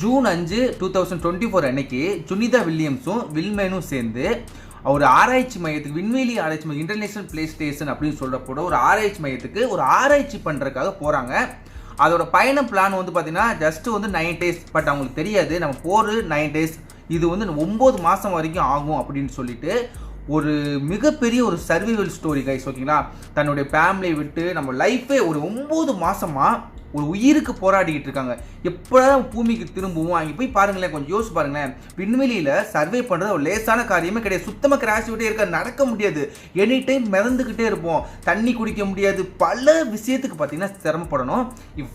June அஞ்சு two thousand twenty four அன்னைக்கு சுனிதா வில்லியம்ஸும் வில்மேனும் சேர்ந்து ஒரு ஆராய்ச்சி மையத்துக்கு விண்வெளி ஆராய்ச்சி மையம் இன்டர்நேஷனல் பிளே ஸ்டேஷன் அப்படின்னு சொல்கிறப்போட ஒரு ஆராய்ச்சி மையத்துக்கு ஒரு ஆராய்ச்சி பண்ணுறதுக்காக போகிறாங்க அதோட பயண பிளான் வந்து பார்த்தீங்கன்னா ஜஸ்ட் வந்து நைன் டேஸ் பட் அவங்களுக்கு தெரியாது. நம்ம போகிறது நைன் டேஸ் இது வந்து ஒம்பது மாதம் வரைக்கும் ஆகும் அப்படின்னு சொல்லிட்டு ஒரு மிகப்பெரிய ஒரு சர்வைவல் ஸ்டோரி கைஸ் ஓகேங்களா தன்னுடைய ஃபேமிலியை விட்டு நம்ம லைஃபே ஒரு ஒம்பது மாதமாக ஒரு உயிருக்கு போராடிக்கிட்டு இருக்காங்க. எப்போதான் பூமிக்கு திரும்புவோம்? அங்கே போய் பாருங்களேன் கொஞ்சம் யோசிச்சு பாருங்களேன். விண்வெளியில் சர்வே பண்ணுறது ஒரு லேசான காரியமே கிடையாது. சுத்தமாக கிராஷ் விட்டே இருக்க நடக்க முடியாது. எனி டைம் மிதந்துக்கிட்டே இருப்போம். தண்ணி குடிக்க முடியாது. பல விஷயத்துக்கு பார்த்தீங்கன்னா சிரமப்படணும்.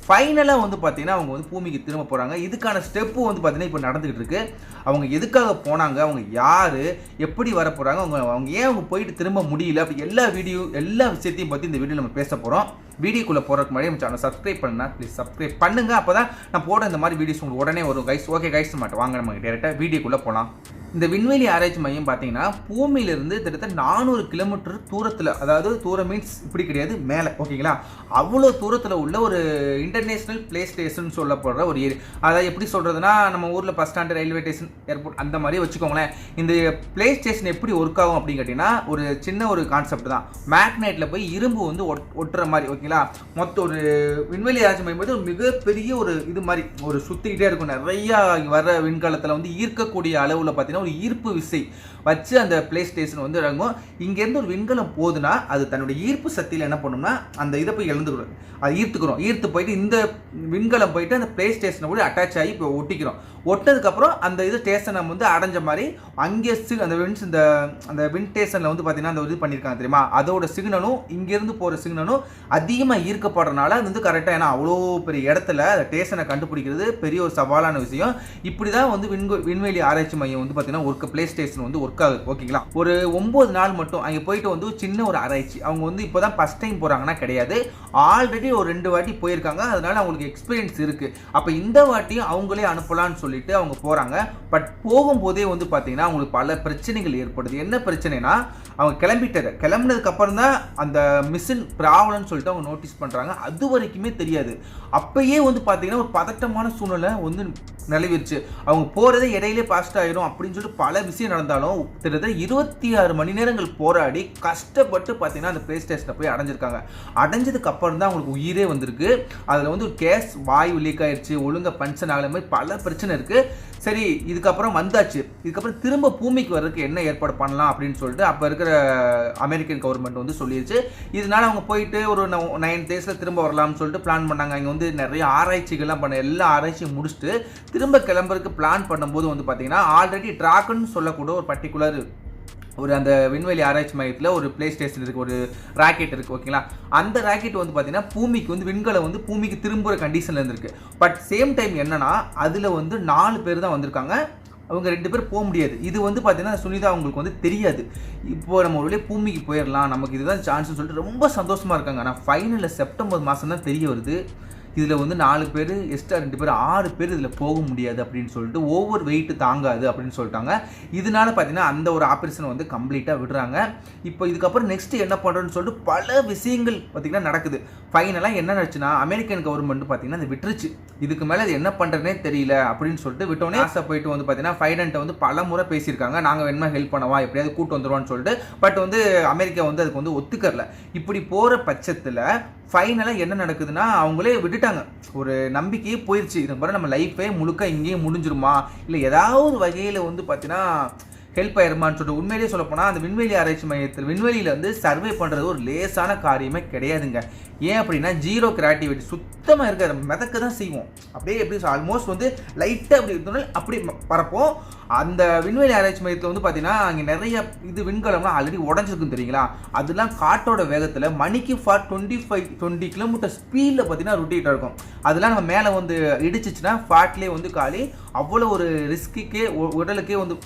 ஃபைனலாக வந்து பார்த்தீங்கன்னா அவங்க வந்து பூமிக்கு திரும்ப போகிறாங்க இதுக்கான ஸ்டெப்பு வந்து பார்த்தீங்கன்னா இப்போ நடந்துக்கிட்டு இருக்கு. அவங்க எதுக்காக போனாங்க? அவங்க யார்? எப்படி வர போகிறாங்க அவங்க அவங்க ஏன் அவங்க போயிட்டு திரும்ப முடியல? அப்படி எல்லா வீடியோ எல்லா விஷயத்தையும் பற்றி இந்த வீடியோ நம்ம பேச போகிறோம் வீடியோக்குள்ளே போகிறதுக்கு முன்னாடி நம்ம சேனல் சப்ஸ்கிரைப் பண்ணால் ப்ளீஸ் சப்ஸ்கிரைப் பண்ணுங்கள் அப்போ தான் நான் போட இந்த மாதிரி வீடியோஸ் உங்களுக்கு உடனே வரும் கைஸ் ஓகே கைஸ் மாட்டேன் வாங்க நம்ம டேரெக்டாக வீடியோக்குள்ளே போகலாம் இந்த விண்வெளி ஆராய்ச்சி மையம் பார்த்தீங்கன்னா பூமியிலிருந்து கிட்டத்தட்ட நானூறு கிலோமீட்டர் தூரத்தில் அதாவது தூரம் மீன்ஸ் இப்படி கிடையாது மேலே ஓகேங்களா? அவ்வளோ தூரத்தில் உள்ள ஒரு இன்டர்நேஷ்னல் பிளே ஸ்டேஷன் சொல்லப்படுற ஒரு ஏரியா அதாவது எப்படி சொல்கிறதுனா நம்ம ஊரில் bus stand railway station airport அந்த மாதிரி வச்சுக்கோங்களேன். இந்த பிளே ஸ்டேஷன் எப்படி ஒர்க் ஆகும் அப்படின்னு கேட்டிங்கன்னா ஒரு சின்ன ஒரு கான்செப்ட் தான். மேக்னெட்டில் போய் இரும்பு வந்து ஒட் ஒட்டுற மாதிரி ஓகேங்களா? மொத்த ஒரு விண்வெளி ஆராய்ச்சி மையம் வந்து ஒரு மிகப்பெரிய ஒரு இது மாதிரி ஒரு சுற்றிக்கிட்டே இருக்கும். நிறையா வர விண்கலத்தில் வந்து ஈர்க்கக்கூடிய அளவில் பார்த்தீங்கன்னா ஒரு ஈர்ப்பு விசை வச்சு அந்த பிளே ஸ்டேஷன் வந்து இறங்கும் இங்கேருந்து ஒரு விண்கலம் போகுதுன்னா அது தன்னுடைய ஈர்ப்பு சக்தியில் என்ன பண்ணும்னா அந்த இதை போய் இழந்துக்கிறோம் அது ஈர்த்துக்கிறோம். ஈர்த்து போயிட்டு இந்த விண்கலம் போயிட்டு அந்த பிளே ஸ்டேஷனை கூட அட்டாச் ஆகி இப்போ ஒட்டிக்கிறோம். ஒட்டதுக்கப்புறம் அந்த இது ஸ்டேஷனை வந்து அடைஞ்ச மாதிரி அங்கே அந்த வின்ஸ் இந்த அந்த விண்ட் ஸ்டேஷனில் வந்து பார்த்தீங்கன்னா அந்த இது பண்ணியிருக்காங்க தெரியுமா? அதோட சிக்னலும் இங்கேருந்து போகிற சிக்னலும் அதிகமாக ஈர்க்கப்படுறனால அது வந்து கரெக்டாக ஏன்னா அவ்வளோ பெரிய இடத்துல அந்த ஸ்டேஷனை கண்டுபிடிக்கிறது பெரிய ஒரு சவாலான விஷயம். இப்படி தான் வந்து விண்வெளி ஆராய்ச்சி மையம் வந்து பார்த்தீங்கன்னா ஒர்க் பிளே ஸ்டேஷன் வந்து ஒர்க் ஆகுது. ஓகேங்களா ஒரு ஒம்பது நாள் மட்டும் அங்கே போயிட்டு வந்து சின்ன ஒரு ஆராய்ச்சி. அவங்க வந்து இப்போ தான் ஃபஸ்ட் டைம் போகிறாங்கன்னா கிடையாது. ஆல்ரெடி ஒரு ரெண்டு வாட்டி போயிருக்காங்க. அதனால அவங்களுக்கு எக்ஸ்பீரியன்ஸ் இருக்குது அப்போ இந்த வாட்டியும் அவங்களே அனுப்பலாம்னு சொல்லிட்டு அவங்க போகிறாங்க பட் போகும்போதே வந்து பார்த்தீங்கன்னா அவங்களுக்கு பல பிரச்சனைகள் ஏற்படுது. என்ன பிரச்சனைனா அவங்க கிளம்பிட்டாங்க. கிளம்புனதுக்கு அப்புறம் தான் அந்த மிஷின் ப்ராப்ளம்னு சொல்லிட்டு அவங்க நோட்டீஸ் பண்ணுறாங்க அது வரைக்குமே தெரியாது. அப்பயே வந்து பார்த்தீங்கன்னா ஒரு பதட்டமான சூழ்நிலை வந்து நிலவிருச்சு அவங்க போகிறதே இடையிலே பாஸ்ட் ஆயிரும் அப்படின்னு சொல்லிட்டு பல விஷயம் நடந்தாலும் கிட்டத்தட்ட இருபத்தி ஆறு மணி நேரங்கள் போராடி கஷ்டப்பட்டு பார்த்தீங்கன்னா அந்த பிளே ஸ்டேஷனில் போய் அடைஞ்சிருக்காங்க. அடைஞ்சதுக்கு அப்புறம் தான் அவங்களுக்கு உயிரே வந்திருக்கு. அதில் வந்து கேஸ் வாயு லீக் ஆயிடுச்சு ஒழுங்காக பஞ்சன் ஆகல மாதிரி பல பிரச்சனை இருக்குது சரி இதுக்கப்புறம் வந்தாச்சு. இதுக்கப்புறம் திரும்ப பூமிக்கு வர்றதுக்கு என்ன ஏற்பாடு பண்ணலாம் அப்படின்னு சொல்லிட்டு அப்போ இருக்கிற அமெரிக்கன் கவர்மெண்ட் வந்து சொல்லிடுச்சு இதனால அவங்க போயிட்டு ஒரு நைன் டேஸில் திரும்ப வரலாம்னு சொல்லிட்டு பிளான் பண்ணாங்க. இங்கே வந்து நிறைய ஆராய்ச்சிகள்லாம் பண்ண எல்லா ஆராய்ச்சியும் முடிச்சுட்டு திரும்ப கிளம்புறதுக்கு பிளான் பண்ணும்போது வந்து பார்த்தீங்கன்னா ஆல்ரெடி ட்ராக்குன்னு சொல்லக்கூட ஒரு பர்டிகுலர் ஒரு அந்த விண்வெளி ஆராய்ச்சி மையத்தில் ஒரு பிளே ஸ்டேஷன் இருக்குது ஒரு ராக்கெட் இருக்குது ஓகேங்களா அந்த ராக்கெட் வந்து பார்த்தீங்கன்னா பூமிக்கு வந்து விண்கலம் வந்து பூமிக்கு திரும்புகிற கண்டிஷனில் இருந்திருக்கு. பட் சேம் டைம் என்னன்னா அதில் வந்து நாலு பேர் தான் வந்திருக்காங்க. அவங்க ரெண்டு பேர் போக முடியாது. இது வந்து பார்த்தீங்கன்னா சுனிதா அவங்களுக்கு வந்து தெரியாது. இப்போ நம்ம ஒரு பூமிக்கு போயிடலாம் நமக்கு இதுதான் சான்ஸ்னு சொல்லிட்டு ரொம்ப சந்தோஷமாக இருக்காங்க. ஆனால் ஃபைனலில் செப்டம்பர் மாதம் தான் தெரிய வருது. இதில் வந்து நாலு பேர் எக்ஸ்ட்ரா ரெண்டு பேர் ஆறு பேர் இதில் போக முடியாது அப்படின்னு சொல்லிட்டு ஓவர் வெயிட் தாங்காது அப்படின்னு சொல்லிட்டாங்க. இதனால பார்த்தீங்கன்னா அந்த ஒரு ஆப்ரேஷனை வந்து கம்ப்ளீட்டாக விடுறாங்க. இப்போ இதுக்கப்புறம் நெக்ஸ்ட்டு என்ன பண்ணுறோன்னு சொல்லிட்டு பல விஷயங்கள் பார்த்தீங்கன்னா நடக்குது. ஃபைனலாக என்ன நடச்சுன்னா அமெரிக்கன் கவர்மெண்ட் பார்த்தீங்கன்னா அது விட்டுருச்சு. இதுக்கு மேலே அது என்ன பண்ணுறதுனே தெரியல அப்படின்னு சொல்லிட்டு விட்டோன்னே ஆசை போயிட்டு வந்து பார்த்தீங்கன்னா ஃபைனண்ட்டை வந்து பல முறை பேசியிருக்காங்க. நாங்கள் வேணுமா ஹெல்ப் பண்ணவா எப்படியாவது கூட்டு வந்துடுவான்னு சொல்லிட்டு. பட் வந்து அமெரிக்கா வந்து அதுக்கு வந்து ஒத்துக்கரல இப்படி போகிற பட்சத்தில் ஃபைனலாக என்ன நடக்குதுன்னா அவங்களே விட்டுட்டாங்க. ஒரு நம்பிக்கையே போயிடுச்சு இது பாரு நம்ம லைஃபே முழுக்க இங்கேயே முடிஞ்சிருமா? இல்லை ஏதாவது வகையில் வந்து பார்த்தீங்கன்னா ஹெல்ப் ஆயிருமான்னு சொல்லிட்டு உண்மையிலேயே சொல்லப்போனால் அந்த விண்வெளி ஆராய்ச்சி மையத்தில் விண்வெளியில் வந்து சர்வே பண்ணுறது ஒரு லேசான காரியமே கிடையாதுங்க. ஏன் அப்படின்னா ஜீரோ கிராட்டிவிட்டி சுத்தமாக இருக்காது. மிதக்க தான் செய்வோம். அப்படியே எப்படி ஆல்மோஸ்ட் வந்து லைட்டாக அப்படி இருந்தாலும் அப்படி பறப்போம். அந்த விண்வெளி ஆராய்ச்சி மையத்தில் வந்து பார்த்தீங்கன்னா அங்கே நிறைய இது விண்கலம்லாம் ஆல்ரெடி உடஞ்சிருக்கும் தெரியுங்களா? அதெல்லாம் காட்டோட வேகத்தில் மணிக்கு four twenty five twenty kilometre ஸ்பீடில் பார்த்தீங்கன்னா ரொட்டேட் இருக்கும். அதெல்லாம் நம்ம மேலே வந்து இடிச்சிச்சுன்னா ஃபேட்லேயே வந்து காலி. அவ்வளோ ஒரு ரிஸ்க்குக்கே உடலுக்கே வந்து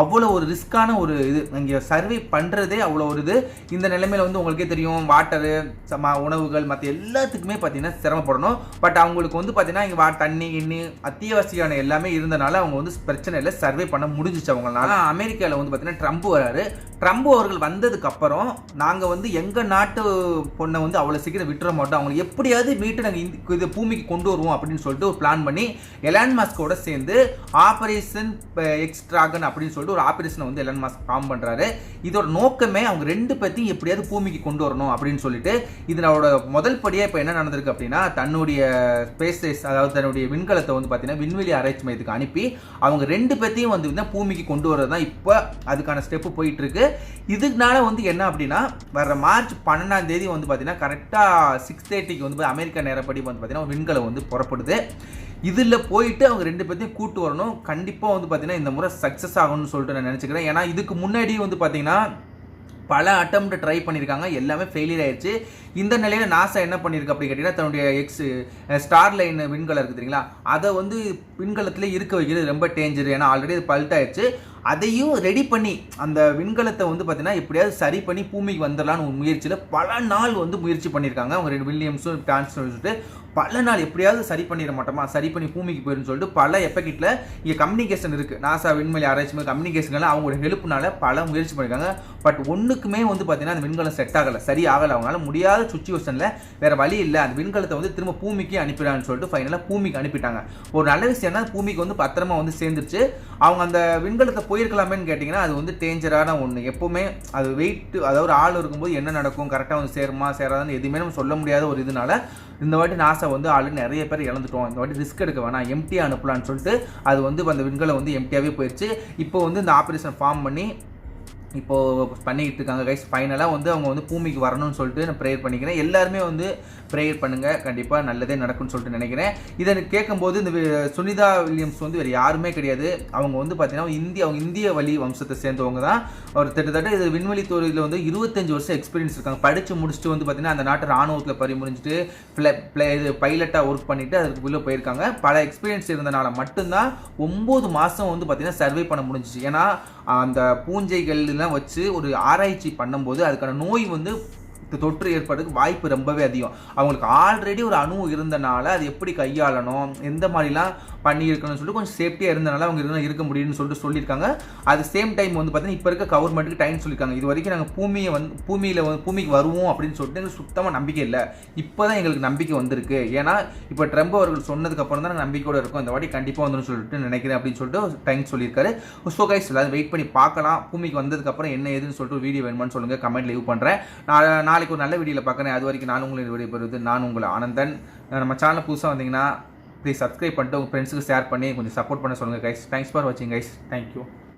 அவ்வளோ ஒரு ரிஸ்க்கான ஒரு இது. இங்கே சர்வே பண்ணுறதே அவ்வளோ ஒரு இது. இந்த நிலைமையில் வந்து உங்களுக்கே தெரியும் வாட்டரு சம உணவுகள் மற்ற எல்லாத்துக்குமே பார்த்தீங்கன்னா சிரமப்படணும். பட் அவங்களுக்கு வந்து பார்த்தீங்கன்னா இங்கே வா தண்ணி கிண்ணி அத்தியாவசியமான எல்லாமே இருந்தனால அவங்க வந்து பிரச்சனை இல்லை சர்வே பண்ண முடிஞ்சிச்சு அவங்களால. அமெரிக்காவில் வந்து பார்த்தீங்கன்னா ட்ரம்ப் வராரு. ட்ரம்ப் அவர்கள் வந்ததுக்கப்புறம் நாங்கள் வந்து எங்கள் நாட்டு பொண்ணை வந்து அவ்வளோ சீக்கிரம் விட்டுற மாட்டோம். அவங்களை எப்படியாவது மீட்டு நாங்கள் இது பூமிக்கு கொண்டு வருவோம் அப்படின்னு சொல்லிட்டு ஒரு பிளான் பண்ணி எலான் மாஸ்கோட சேர்ந்து ஆபரேஷன் எக்ஸ்ட்ராகன் eh, அப்படின்னு சொல்லிட்டு ஒரு ஆப்ரேஷனை வந்து எலன் மாஸ்க் ஃபார்ம் பண்ணுறாரு இதோட நோக்கமே அவங்க ரெண்டு பேர்த்தையும் எப்படியாவது பூமிக்கு கொண்டு வரணும் அப்படின்னு சொல்லிட்டு இதனோட முதல் படியாக இப்போ என்ன நடந்திருக்கு அப்படின்னா தன்னுடைய ஸ்பேஸ் அதாவது தன்னுடைய விண்கலத்தை வந்து பார்த்தீங்கன்னா விண்வெளி ஆராய்ச்சி மையத்துக்கு அனுப்பி அவங்க ரெண்டு பேர்த்தையும் வந்து பூமிக்கு கொண்டு வரது தான் இப்போ அதுக்கான ஸ்டெப்பு போயிட்டு இருக்கு. இதுனால வந்து என்ன அப்படின்னா வர மார்ச் பன்னெண்டாம் தேதி வந்து பார்த்தீங்கன்னா கரெக்டாக சிக்ஸ் தேர்ட்டிக்கு வந்து அமெரிக்கா நேரப்படி வந்து பார்த்தீங்கன்னா விண்கலம் வந்து புறப்படுது. இதில் போயிட்டு அவங்க ரெண்டு பேர்த்தையும் கூட்டு வரணும். கண்டிப்பாக வந்து பார்த்தீங்கன்னா இந்த முறை சக்ஸஸ் ஆகணும்னு சொல்லிட்டு நான் நினச்சிக்கிறேன். ஏன்னா இதுக்கு முன்னாடி வந்து பார்த்தீங்கன்னா பல அட்டம் ட்ரை பண்ணியிருக்காங்க எல்லாமே ஃபெயிலியர் ஆயிடுச்சு இந்த நிலையில் நாசா என்ன பண்ணியிருக்கு அப்படின்னு கேட்டிங்கன்னா தன்னுடைய எக்ஸ் ஸ்டார் லைன் விண்கலம் இருக்குது தெரியுங்களா? அதை வந்து விண்கலத்தில் இருக்க வைக்கிறது ரொம்ப டேஞ்சர் ஏன்னா ஆல்ரெடி அது பல்ட் அதையும் ரெடி பண்ணி அந்த விண்கலத்தை வந்து பார்த்தீங்கன்னா எப்படியாவது சரி பண்ணி பூமிக்கு வந்துடலான்னு ஒரு முயற்சியில் பல நாள் வந்து முயற்சி பண்ணியிருக்காங்க அவங்க ரெண்டு வில்லியம்ஸும் டான்ஸ் சொல்லிட்டு பல நாள் எப்படியாவது சரி பண்ணிட மாட்டோமா? சரி பண்ணி பூமிக்கு போயிடும் சொல்லிட்டு பல எஃபெக்டில் இங்கே கம்யூனிகேஷன் இருக்குது நாசா விண்வெளி ஆராய்ச்சி கம்யூனிகேஷன்லாம் அவங்களோட ஹெல்ப்னால பல முயற்சி பண்ணியிருக்காங்க பட் ஒன்றுக்குமே வந்து பார்த்தீங்கன்னா அந்த விண்கலம் செட் ஆகலை. சரி ஆகலை. அவங்களால முடியாத சுச்சுவேஷனில் வேறு வழி இல்லை. அந்த விண்கலத்தை வந்து திரும்ப பூமிக்கு அனுப்பிடான்னு சொல்லிட்டு ஃபைனலாக பூமிக்கு அனுப்பிட்டாங்க. ஒரு நல்ல விஷயம்னா பூமிக்கு வந்து பத்திரமா வந்து சேர்ந்துருச்சு. அவங்க அந்த விண்கலத்தை போயிருக்கலாமேன்னு கேட்டிங்கன்னா அது வந்து டேஞ்சரான ஒன்று எப்போவுமே அது வெயிட் அதாவது ஆள் இருக்கும்போது என்ன நடக்கும்? கரெக்டாக வந்து சேருமா? சேராதான்னு எதுவுமே நம்ம சொல்ல முடியாத ஒரு இதனால இந்த வாட்டி நாசா வந்து ஆல்ரெடி நிறைய பேர் இழந்துட்டோம். இந்த வாட்டி ரிஸ்க் எடுக்க வேணாம். எம்டியாக அனுப்பலான்னு சொல்லிட்டு அது வந்து அந்த விண்கலம் வந்து எம்டியாகவே போயிடுச்சு இப்போ வந்து இந்த ஆப்ரேஷன் ஃபார்ம் பண்ணி இப்போது பண்ணிக்கிட்டு இருக்காங்க கைஸ் ஃபைனலாக வந்து அவங்க வந்து பூமிக்கு வரணும்னு சொல்லிட்டு நான் ப்ரேயர் பண்ணிக்கிறேன். எல்லாருமே வந்து ப்ரேயர் பண்ணுங்கள் கண்டிப்பாக நல்லதே நடக்கும்னு சொல்லிட்டு நினைக்கிறேன். இதை கேட்கும்போது இந்த வி- சுனிதா வில்லியம்ஸ் வந்து வேறு யாருமே கிடையாது. அவங்க வந்து பார்த்தீங்கன்னா இந்திய அவங்க இந்திய வழி வம்சத்தை சேர்ந்தவங்க தான். ஒரு கிட்டத்தட்ட இது விண்வெளி துறையில் வந்து இருபத்தஞ்சு வருஷம் எக்ஸ்பீரியன்ஸ் இருக்காங்க. படித்து முடிச்சுட்டு வந்து பார்த்தீங்கன்னா அந்த நாட்டு ராணுவத்தில் பறிமுடிஞ்சிட்டு ஃப்ளை ப்ளே இது பைலட்டாக ஒர்க் பண்ணிட்டு அதுக்கு உள்ளே போயிருக்காங்க. பல எக்ஸ்பீரியன்ஸ் இருந்தனால மட்டும்தான் ஒம்பது மாதம் வந்து பார்த்தீங்கன்னா சர்வே பண்ண முடிஞ்சிச்சு. ஏன்னா அந்த பூஞ்சைகள் எல்லாம் வச்சு ஒரு ஆராய்ச்சி பண்ணும்போது அதுக்கான நோய் வந்து தொற்று ஏற்படுறதுக்கு வாய்ப்பு ரொம்பவே அதிகம். அவங்களுக்கு ஆல்ரெடி ஒரு அணு இருந்தனால அது எப்படி கையாளணும் எந்த மாதிரிலாம் பண்ணியிருக்கணும்னு சொல்லிட்டு கொஞ்சம் சேஃப்டியாக இருந்தனால அவங்க இருந்தால் இருக்க முடியும்னு சொல்லிட்டு சொல்லியிருக்காங்க. அது சேம் டைம் வந்து பார்த்தீங்கன்னா இப்போ இருக்க கவர்மெண்ட்டுக்கு டைம் சொல்லியிருக்காங்க. இது வரைக்கும் நாங்கள் பூமியை வந்து பூமியில் வந்து பூமிக்கு வருவோம் அப்படின்னு சொல்லிட்டு எங்களுக்கு சுத்தமாக நம்பிக்கை இல்லை. இப்போ தான் எங்களுக்கு நம்பிக்கை வந்திருக்கு. ஏன்னா இப்போ ட்ரம்ப் அவர்கள் சொன்னதுக்கு அப்புறம் தான் நாங்கள் நம்பிக்கையோட இருக்கோம். இந்த வாட்டி கண்டிப்பாக வந்துடும் சொல்லிட்டு நினைக்கிறேன் அப்படின்னு சொல்லிட்டு டைம் சொல்லியிருக்காரு. ஸோ கைஸ் எல்லாரும் வெயிட் பண்ணி பார்க்கலாம். பூமிக்கு வந்ததுக்கப்புறம் என்ன ஏதுன்னு சொல்லிட்டு ஒரு வீடியோ வேணுமான்னு சொல்லுங்கள் கமெண்ட் லீவ் பண்ணுறேன் நான் நாளைக்கு ஒரு நல்ல வீடியோவில் பார்க்குறேன். அது வரைக்கும் நான் உங்களை பெறுவது நான் உங்களை ஆனந்தன். நம்ம சேனல் புதுசாக வந்தீங்கன்னா ப்ளீஸ் சப்ஸ்கிரைப் பண்ணிட்டு உங்கள் ஃப்ரெண்ட்ஸுக்கு ஷேர் பண்ணி கொஞ்சம் சப்போர்ட் பண்ண சொல்லுங்கள் கைஸ் தேங்க்ஸ் ஃபார் வாட்சிங் கைஸ் தேங்க்யூ